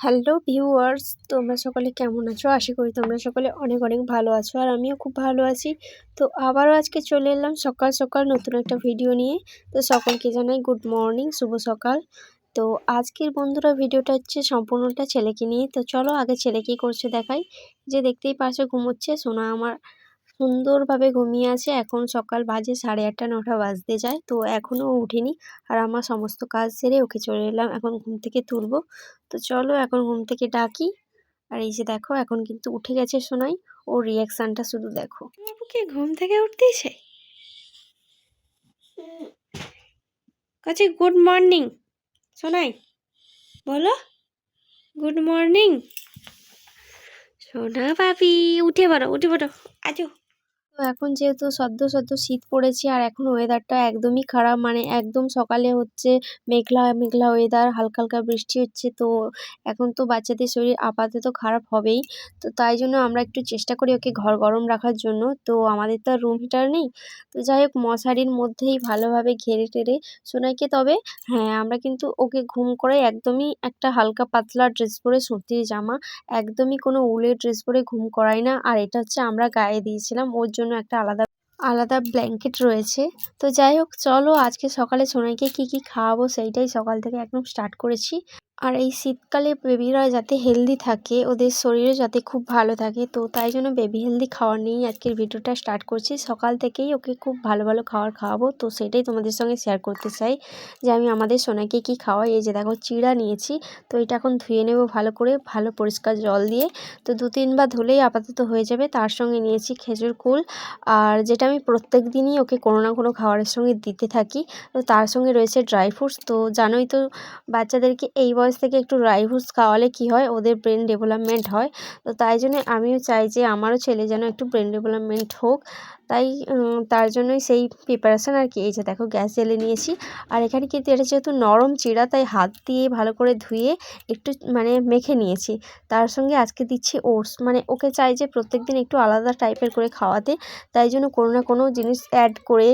Hello viewers তোমরা সকলে কেমন আছো? আশা করি তোমরা সকলে অনেক অনেক ভালো আছো আর আমিও খুব ভালো আছি। তো আবারও আজকে চলে এলাম সকাল সকাল নতুন একটা ভিডিও নিয়ে। তো সকলকে জানাই গুড মর্নিং শুভ সকাল। তো আজকের বন্ধুরা ভিডিওটা হচ্ছে সম্পূর্ণটা ছেলেকে নিয়ে। তো চলো আগে ছেলে কী করছে দেখাই। যে দেখতেই পারছ ঘুমোচ্ছে, সোনা আমার সুন্দরভাবে ঘুমিয়ে আছে। এখন সকাল বাজে সাড়ে আটটা, নটা বাজতে যায়। তো এখনও উঠিনি আর আমার সমস্ত কাজ সেরে ওকে চলে এলাম। এখন ঘুম থেকে তুলবো। তো চলো এখন ঘুম থেকে ডাকি। আর এই যে দেখো, এখন কিন্তু উঠে গেছে সোনাই। ওর রিয়াকশানটা শুধু দেখো। বাবুকে ঘুম থেকে উঠতে উঠতেছে কাছে গুড মর্নিং শোনাই বলো। গুড মর্নিং সোনা বাবি উঠে পড়ো উঠে পড়ো। আজো। তো এখন যেহেতু সদ্য সদ্য শীত পড়েছে আর এখন ওয়েদারটা একদমই খারাপ মানে একদম সকালে হচ্ছে মেঘলা মেঘলা ওয়েদার হালকা হালকা বৃষ্টি হচ্ছে, তো এখন তো বাচ্চাদের শরীর আপাতত খারাপ হবেই। তো তাই জন্য আমরা একটু চেষ্টা করি ওকে ঘর গরম রাখার জন্য। তো আমাদের তো আর রুম হিটার নেই। তো যাই হোক, মশারির মধ্যেই ভালোভাবে ঘেরে টেরে সোনাইকে, তবে হ্যাঁ আমরা কিন্তু ওকে ঘুম করে একদমই একটা হালকা পাতলা ড্রেস পরে সুতির জামা, একদমই কোনো উলের ড্রেস পরে ঘুম করাই না। আর এটা হচ্ছে আমরা গায়ে দিয়েছিলাম, ওর জন্য একটা আলাদা আলাদা ব্ল্যাঙ্কেট রয়েছে। তো যাই হোক, চলো আজকে সকালে সোনাইকে কি কি খাওয়াবো সেইটাই সকাল থেকে একদম স্টার্ট করেছি। আর এই শীতকালে বেবিরা যাতে হেলদি থাকে, ওদের শরীরে যাতে খুব ভালো থাকে, তো তাই জন্য বেবি হেলদি খাওয়ার নিয়েই আজকের ভিডিওটা স্টার্ট করছি। সকাল থেকেই ওকে খুব ভালো ভালো খাবার খাওয়াবো, তো সেটাই তোমাদের সঙ্গে শেয়ার করতে চাই যে আমি আমাদের সোনাকে কি খাওয়াই, এই যে দেখো চিড়া নিয়েছি, তো এটা এখন ধুয়ে নেব ভালো করে, ভালো পরিষ্কার জল দিয়ে। তো দু তিনবার ধুলেই আপাতত হয়ে যাবে, তার সঙ্গে নিয়েছি খেজুর কুল। আর যেটা আমি প্রত্যেক দিনই ওকে কোনো না কোনো খাবারের সঙ্গে দিতে থাকি, তো তার সঙ্গে রয়েছে ড্রাই ফ্রুটস তো জানোই তো বাচ্চাদেরকে এই বয়স থেকে একটু ড্রাই ফ্রুটস খাওয়ালে কী হয়? ওদের ব্রেন ডেভেলপমেন্ট হয়। তো তাই জন্য আমিও চাই যে আমারও ছেলে যেন একটু ব্রেন ডেভেলপমেন্ট হোক। তাই তার জন্যই সেই প্রিপারেশান আর কি। এই যে দেখো, গ্যাস জ্বেলে নিয়েছি। আর এখানে কিন্তু এটা যেহেতু নরম চিড়া তাই হাত দিয়ে ভালো করে ধুয়ে একটু মানে মেখে নিয়েছি। তার সঙ্গে আজকে দিচ্ছি ওটস মানে ওকে চাই যে প্রত্যেক দিন একটু আলাদা টাইপের করে খাওয়াতে। তাই জন্য কোনো না কোনো জিনিস অ্যাড করে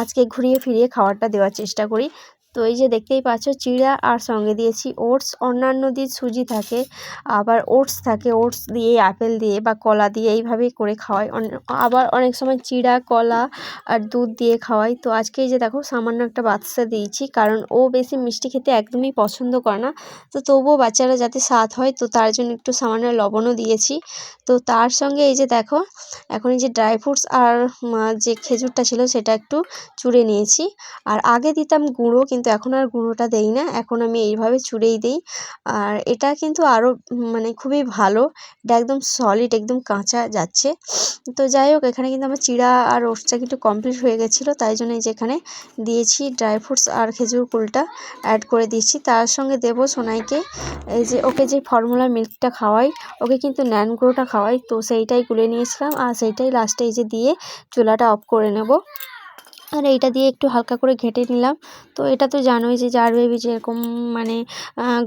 আজকে ঘুরিয়ে ফিরিয়ে খাবারটা দেওয়ার চেষ্টা করি। তো এই যে দেখতেই পাচ্ছ, চিড়া আর সঙ্গে দিয়েছি ওটস। অন্যান্য দিয়ে সুজি থাকে, আবার ওটস থাকে। ওটস দিয়ে, আপেল দিয়ে বা কলা দিয়ে এইভাবেই করে খাওয়াই। আবার অনেক সময় চিড়া, কলা আর দুধ দিয়ে খাওয়াই। তো আজকে এই যে দেখো, সামান্য একটা বাচ্চা দিয়েছি, কারণ ও বেশি মিষ্টি খেতে একদমই পছন্দ করে না। তো তবুও বাচ্চারা যাতে স্বাদ হয়, তো তার জন্য একটু সামান্য লবণও দিয়েছি। তো তার সঙ্গে এই যে দেখো, এখন এই যে ড্রাই ফ্রুটস আর যে খেজুরটা ছিল, সেটা একটু চুড়ে নিয়েছি। আর আগে দিতাম গুঁড়ো, কিন্তু এখন আর গুঁড়োটা দেই না। এখন আমি এইভাবে চুড়েই দিই। আর এটা কিন্তু আরও মানে খুবই ভালো। এটা একদম সলিড একদম কাঁচা যাচ্ছে। তো যাই হোক, এখানে কিন্তু আমার চিড়া আর ওটসটা কিন্তু কমপ্লিট হয়ে গেছিল। তাই জন্য এই যে এখানে দিয়েছি ড্রাই ফ্রুটস আর খেজুর কুলটা অ্যাড করে দিচ্ছি তার সঙ্গে দেবো সোনাইকে। এই যে ওকে যে ফর্মুলা মিল্কটা খাওয়াই, ওকে কিন্তু ন্যান গুঁড়োটা খাওয়াই। তো সেইটাই গুলে নিয়েছিলাম। আর সেইটাই লাস্টে এই যে দিয়ে চুলাটা অফ করে নেব। আর এইটা দিয়ে একটু হালকা করে ঘেঁটে নিলাম। তো এটা তো জানোই যে জার বেবি যেরকম মানে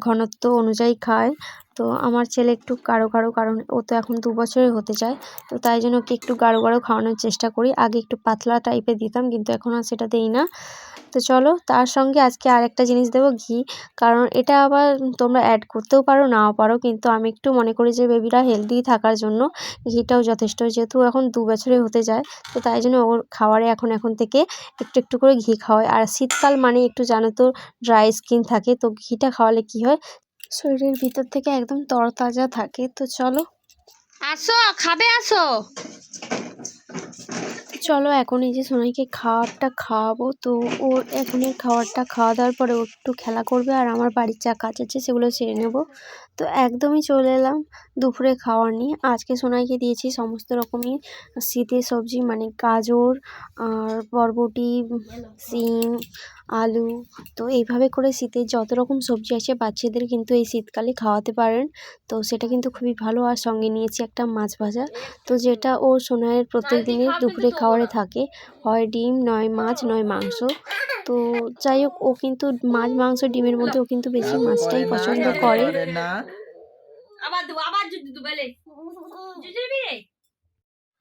ঘনত্ব অনুযায়ী খায়। তো আমার ছেলে একটু গাঢ় গাঢ়, কারণ ও তো এখন দু বছরের হতে চায়। তো তাই জন্য ওকে একটু গাঢ় গাঢ় খাওয়ানোর চেষ্টা করি। আগে একটু পাতলা টাইপের দিতাম, কিন্তু এখন আর সেটা দেই না। তো চলো, তার সঙ্গে আজকে আরেকটা জিনিস দেবো ঘি। কারণ এটা আবার তোমরা অ্যাড করতেও পারো, নাও পারো, কিন্তু আমি একটু মনে করি যে বেবিরা হেলদি থাকার জন্য ঘিটাও যথেষ্ট, যেহেতু এখন দু বছরে হতে যায় তো তাই জন্য ওর খাবারে এখন এখন থেকে একটু একটু করে ঘি খাওয়ায় আর শীতকাল মানে একটু জানো তো ড্রাই স্কিন থাকে, তো ঘিটা খাওয়ালে কি হয়? শরীরের ভিতর থেকে একদম তরতাজা থাকে তো চলো। আসো খাবে আসো। চলো এখন এই যে সোনাইকে খাবারটা খাওয়াবো তো ওর এই খাবারটা খাওয়া দাওয়ার পরে ও একটু খেলা করবে আর আমার বাড়ির যা কাজ আছে সেগুলো সেরে নেব। তো একদমই চলে এলাম দুপুরে খাওয়ার নিয়ে। আজকে সোনাইকে দিয়েছি সমস্ত রকমই শীতের সবজি মানে গাজর আর বরবটি সিম আলু। তো এইভাবে করে শীতের যত রকম সবজি আছে বাচ্চাদের কিন্তু এই শীতকালে খাওয়াতে পারেন। তো সেটা কিন্তু খুবই ভালো। আর সঙ্গে নিয়েছি একটা মাছ ভাজা। তো যেটা ও সোনাইয়ের প্রত্যেক দিনের দুপুরে খাওয়ারে থাকে। হয় ডিম নয় মাছ নয় মাংস। তো যাই হোক ও কিন্তু মাছ মাংস ডিমের মধ্যে ও কিন্তু বেশি মাছটাই পছন্দ করে। আবার আবার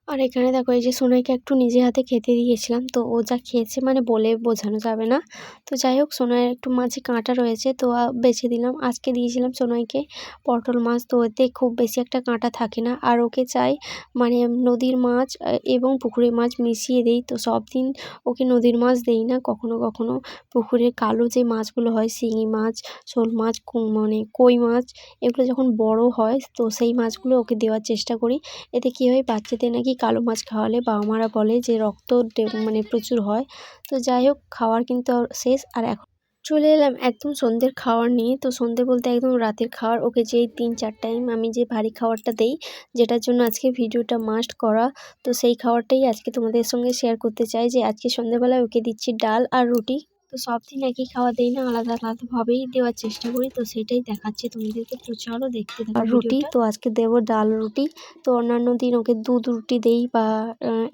আর এখানে দেখো, এই যে সোনাইকে একটু নিজে হাতে খেতে দিয়েছিলাম, তো ও যা খেয়েছে মানে বলে বোঝানো যাবে না। তো যাই হোক, সোনাইয়ের একটু মাঝে কাঁটা রয়েছে, তো বেছে দিলাম। আজকে দিয়েছিলাম সোনাইকে পটল মাছ, তো ওতে খুব বেশি একটা কাঁটা থাকে না। আর ওকে চাই মানে নদীর মাছ এবং পুকুরের মাছ মিশিয়ে দেই, তো সব দিন ওকে নদীর মাছ দেই না, কখনো কখনো পুকুরের কালো যে মাছগুলো হয়, শিঙি মাছ, শোল মাছ মানে কই মাছ, এগুলো যখন বড় হয়, তো সেই মাছগুলো ওকে দেওয়ার চেষ্টা করি। এতে কী হয়, বাচ্চাদের নাকি কালো মাছ খাওয়ালে বাবা মারা বলে যে রক্ত মানে প্রচুর হয়। তো যাই হোক, খাওয়ার কিন্তু শেষ। আর এখন চলে এলাম একদম সন্ধ্যের খাওয়ার নিয়ে। তো সন্ধে বলতে একদম রাতের খাওয়ার। ওকে যেই তিন, চার টাইম আমি যে ভারী খাবারটা দেই, যেটার জন্য আজকে ভিডিওটা মাস্ট করা। তো সেই খাবারটাই আজকে তোমাদের সঙ্গে শেয়ার করতে চাই যে আজকে সন্ধ্যেবেলায় ওকে দিচ্ছি ডাল আর রুটি। তো সব দিন একই খাওয়া দেই না আলাদা আলাদাভাবেই দেওয়ার চেষ্টা করি। তো সেটাই দেখাচ্ছি তোমাদেরকে। তো চলো দেখতে থাকো আর রুটি তো আজকে দেব ডাল রুটি। তো অন্যান্য দিন ওকে দুধ রুটি দেই বা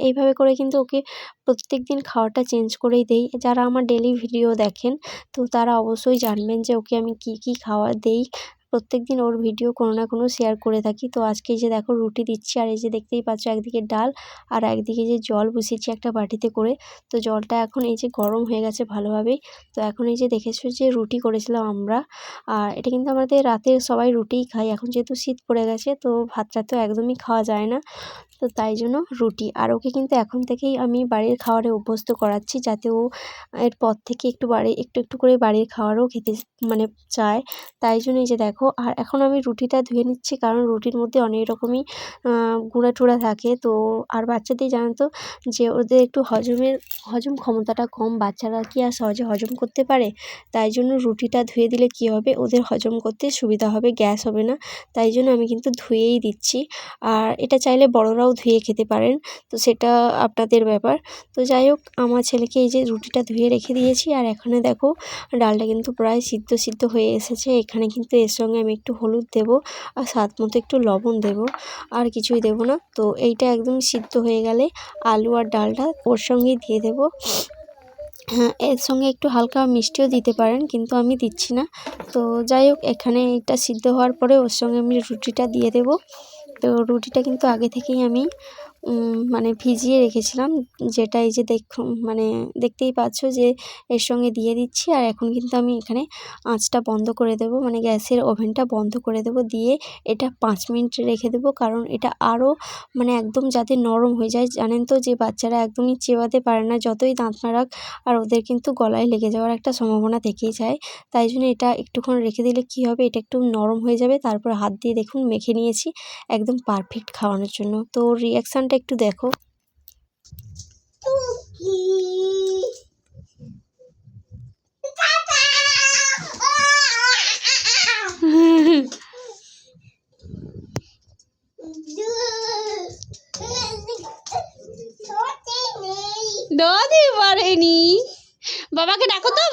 এইভাবে করে কিন্তু ওকে প্রত্যেক দিন খাওয়াটা চেঞ্জ করেই দেই। যারা আমার ডেলি ভিডিও দেখেন তো তারা অবশ্যই জানবেন যে ওকে আমি কি কি খাওয়া দেই। প্রত্যেক দিন ওর ভিডিও কোনো না কোনো শেয়ার করে থাকি। তো আজকে যে দেখো রুটি দিচ্ছি আর এই যে দেখতেই পাচ্ছ একদিকে ডাল আর একদিকে যে জল বসিয়েছি একটা বাটিতে করে। তো জলটা এখন এই যে গরম হয়ে গেছে ভালোভাবেই। তো এখন এই যে দেখেছ যে রুটি করেছিলাম আমরা। আর এটা কিন্তু আমাদের রাতে সবাই রুটিই খাই এখন যেহেতু শীত পড়ে গেছে তো ভাতটা তো একদমই খাওয়া যায় না। তো তাই জন্য রুটি। আর ওকে কিন্তু এখন থেকেই আমি বাড়ির খাওয়ারে অভ্যস্ত করাচ্ছি যাতে ও এরপর থেকে একটু বাড়ি, একটু একটু করে বাড়ির খাবারও খেতে মানে চায়। তাই জন্য এই যে দেখো, আর এখন আমি রুটিটা ধুয়ে নিচ্ছি কারণ রুটির মধ্যে অনেক রকমই গুঁড়া টুড়া থাকে। তো আর বাচ্চাদের জানো তো, যে ওদের একটু হজমের, হজম ক্ষমতাটা কম, বাচ্চারা কি আর সহজে হজম করতে পারে? তাই জন্য রুটিটা ধুয়ে দিলে কী হবে? ওদের হজম করতে সুবিধা হবে, গ্যাস হবে না। তাই জন্য আমি কিন্তু ধুয়েই দিচ্ছি। আর এটা চাইলে বড়রাও ধুয়ে খেতে পারেন। তো সেটা আপনাদের ব্যাপার। তো যাই হোক, আমার ছেলেকে এই যে রুটিটা ধুয়ে রেখে দিয়েছি আর এখানে দেখো, ডালটা কিন্তু প্রায় সিদ্ধ সিদ্ধ হয়ে এসেছে। এখানে কিন্তু এর সঙ্গে আমি একটু হলুদ দেবো আর স্বাদ মতো একটু লবণ দেবো। আর কিছুই দেবো না। তো এইটা একদম সিদ্ধ হয়ে গেলে আলু আর ডালটা ওর সঙ্গেই দিয়ে দেবো। হ্যাঁ এর সঙ্গে একটু হালকা মিষ্টিও দিতে পারেন, কিন্তু আমি দিচ্ছি না। তো যাই হোক, এখানে এটা সিদ্ধ হওয়ার পরে ওর সঙ্গে আমি রুটিটা দিয়ে দেবো। তো রুটিটা কিন্তু আগে থেকেই আমি মানে ভিজিয়ে রেখেছিলাম। যেটা এই যে দেখুন মানে দেখতেই পাচ্ছ যে এর সঙ্গে দিয়ে দিচ্ছি আর এখন কিন্তু আমি এখানে আঁচটা বন্ধ করে দেবো মানে গ্যাসের ওভেনটা বন্ধ করে দেবো। দিয়ে এটা পাঁচ মিনিট রেখে দেবো, কারণ এটা আরও মানে একদম যাতে নরম হয়ে যায়। জানেন তো যে বাচ্চারা একদমই চেবাতে পারে না, যতই দাঁত নাড়াক আর ওদের কিন্তু গলায় লেগে যাওয়ার একটা সম্ভাবনা থেকেই যায়। তাই জন্য এটা একটুক্ষণ রেখে দিলে কী হবে, এটা একটু নরম হয়ে যাবে। তারপর হাত দিয়ে দেখুন, মেখে নিয়েছি, একদম পারফেক্ট খাওয়ানোর জন্য। তো রিয়াকশানটা একটু দেখো। দদি পারেনি। বাবাকে ডাকো তো।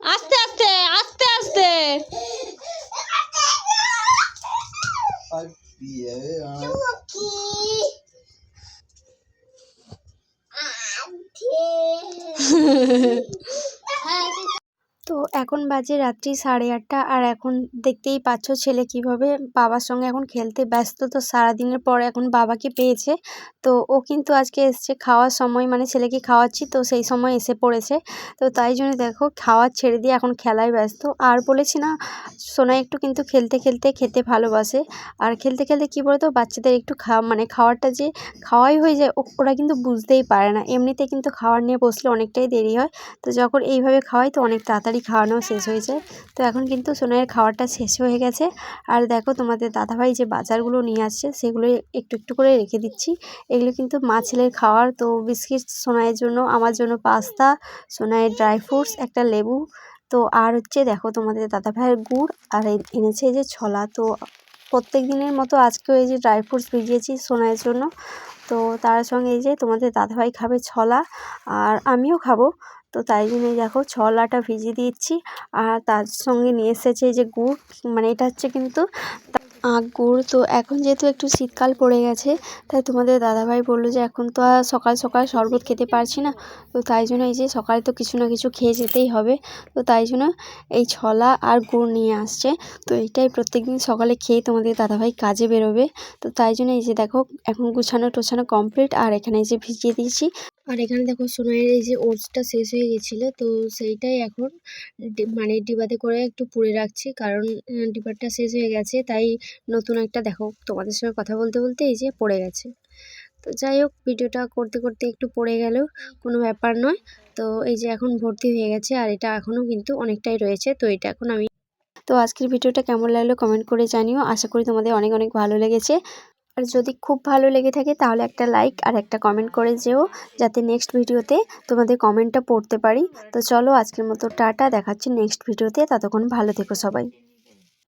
আস্তে আস্তে আস্তে আস্তে। তো এখন বাজে রাত্রি সাড়ে আটটা আর এখন দেখতেই পাচ্ছ ছেলে কীভাবে বাবার সঙ্গে এখন খেলতে ব্যস্ত। তো সারাদিনের পর এখন বাবাকে পেয়েছে। তো ও কিন্তু আজকে এসছে খাওয়ার সময় মানে ছেলেকে খাওয়াচ্ছি, তো সেই সময় এসে পড়েছে। তো তাই জন্য দেখো খাওয়ার ছেড়ে দিয়ে এখন খেলায় ব্যস্ত। আর বলেছি না, সোনা একটু কিন্তু খেলতে খেলতে খেতে ভালোবাসে। আর খেলতে খেলতে কী বলতো, বাচ্চাদের একটু খাওয়া মানে খাওয়ারটা যে খাওয়াই হয়ে যায় ওরা কিন্তু বুঝতেই পারে না। এমনিতে কিন্তু খাওয়ার নিয়ে বসলে অনেকটাই দেরি হয়। তো যখন এইভাবে খাওয়াই, তো অনেক তাড়াতাড়ি খাওয়ানো শেষ হয়ে যায়। তো এখন কিন্তু সোনাইয়ের খাওয়ারটা শেষ হয়ে গেছে। আর দেখো তোমাদের দাদাভাই যে বাজারগুলো নিয়ে আসছে সেগুলো একটু একটু করে রেখে দিচ্ছি। এগুলো কিন্তু মা ছেলের খাওয়ার। তো বিস্কিট সোনাইয়ের জন্য, আমার জন্য পাস্তা, সোনাইয়ের ড্রাই ফ্রুটস, একটা লেবু। তো আর হচ্ছে দেখো তোমাদের দাদাভাইয়ের গুড়, আর এনেছে যে ছলা। তো প্রত্যেক দিনের মতো আজকেও এই যে ড্রাই ফ্রুটস ভিজিয়েছি সোনাইয়ের জন্য। তো তার সঙ্গে এই যে তোমাদের দাদাভাই খাবে ছলা, আর আমিও খাব। তো তাই জন্যই দেখো ছোলাটা ভিজিয়ে দিচ্ছি আর তার সঙ্গে নিয়ে এসেছে যে গুড় মানে এটা হচ্ছে কিন্তু আখ গুড় তো এখন যেহেতু একটু শীতকাল পড়ে গেছে, তাই তোমাদের দাদাভাই বলল যে এখন তো আর সকাল সকাল শরবত খেতে পারছি না। তো তাই জন্য এই যে সকালে তো কিছু না কিছু খেয়ে যেতেই হবে। তো তাই জন্য এই ছলা আর গুড় নিয়ে আসছে। তো এইটাই প্রত্যেক দিন সকালে খেয়ে তোমাদের দাদাভাই কাজে বেরোবে। তো তাই জন্য এই যে দেখো, এখন গুছানো টোছানো কমপ্লিট আর এখানে এই যে ভিজিয়ে দিয়েছি। আর এখানে দেখো সোনাইয়ের এই যে ওটসটা শেষ হয়ে গেছিল, তো সেইটাই এখন মানে ডিবাতে করে একটু পুড়ে রাখছি। কারণ ডিবাটা শেষ হয়ে গেছে, তাই নতুন একটা, দেখো, তোমাদের সঙ্গে কথা বলতে বলতে এই যে পড়ে গেছে। তো যাই হোক, ভিডিওটা করতে করতে একটু পড়ে গেলেও কোনো ব্যাপার নয়। তো এই যে এখন ভর্তি হয়ে গেছে, আর এটা এখনও কিন্তু অনেকটাই রয়েছে, তো এটা এখন আমি তো আজকের ভিডিওটা কেমন লাগল কমেন্ট করে জানিও। আশা করি তোমাদের অনেক অনেক ভালো লেগেছে। আর যদি খুব ভালো লেগে থাকে, তাহলে একটা লাইক আর একটা কমেন্ট করে যেও, যাতে নেক্সট ভিডিওতে তোমাদের কমেন্টটা পড়তে পারি। তো চলো, আজকের মতো টাটা, দেখাচ্ছি নেক্সট ভিডিওতে, ততক্ষণ ভালো থেকো সবাই।